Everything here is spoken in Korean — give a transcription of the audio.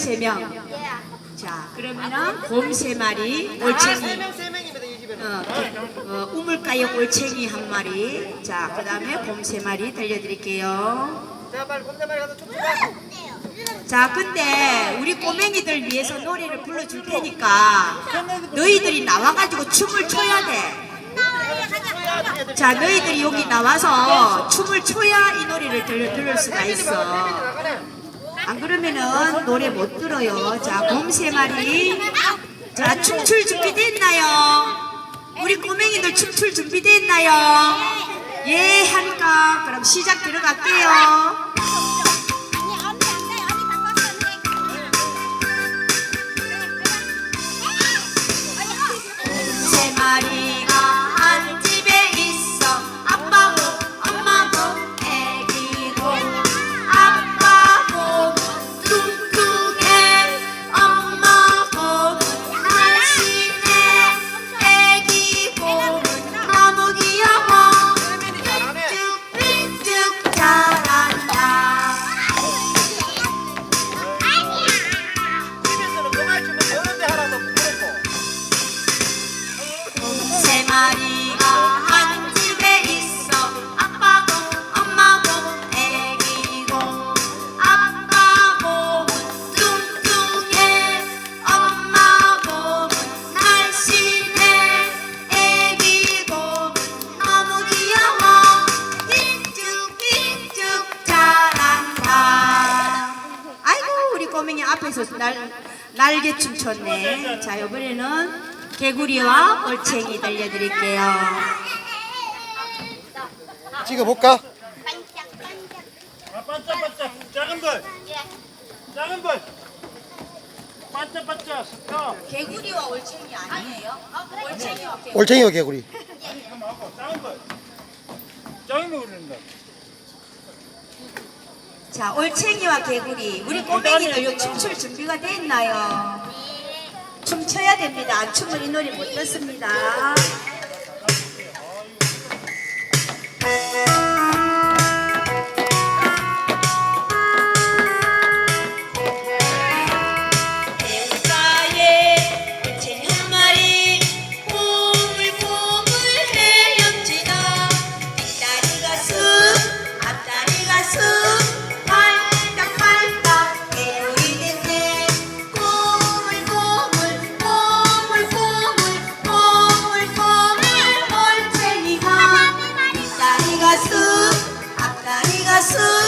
세 명. 자, 그러면은 곰 세 마리, 올챙이. 명입니다 이 집에는. 어, 어, 우물가역 올챙이 한 마리. 자, 그 다음에 곰 세 마리 들려드릴게요. 자 빨리 곰대마리 가서 춤추자. 자, 근데 우리 꼬맹이들 위해서 노래를 불러줄 테니까 너희들이 나와가지고 춤을 춰야 돼. 자, 너희들이 여기 나와서 춤을 춰야 이 노래를 들, 들을 수가 있어. 안 그러면은 노래 못 들어요. 자, 곰 세 마리. 자, 춤출 준비 됐나요? 우리 꼬맹이들 춤출 준비 됐나요? 예, 하니까 그럼 시작 들어갈게요. 꼬맹이 앞에서 날, 날개 춤 췄네. 자 이번에는 개구리와 올챙이 들려드릴게요. 찍어볼까? 아, 반짝반짝. 작은 벌. 작은 벌. 반짝반짝. 개구리와 올챙이 아니에요? 올챙이와 개구리 올챙이와 개구리. 작은 벌 작은 벌 그런다 자 올챙이와 개구리. 우리 꼬맹이들 요 춤출 준비가 돼 있나요? 춤춰야 됩니다. 안 춤은 이 노래 못 듣습니다 가수 앞다리 가수.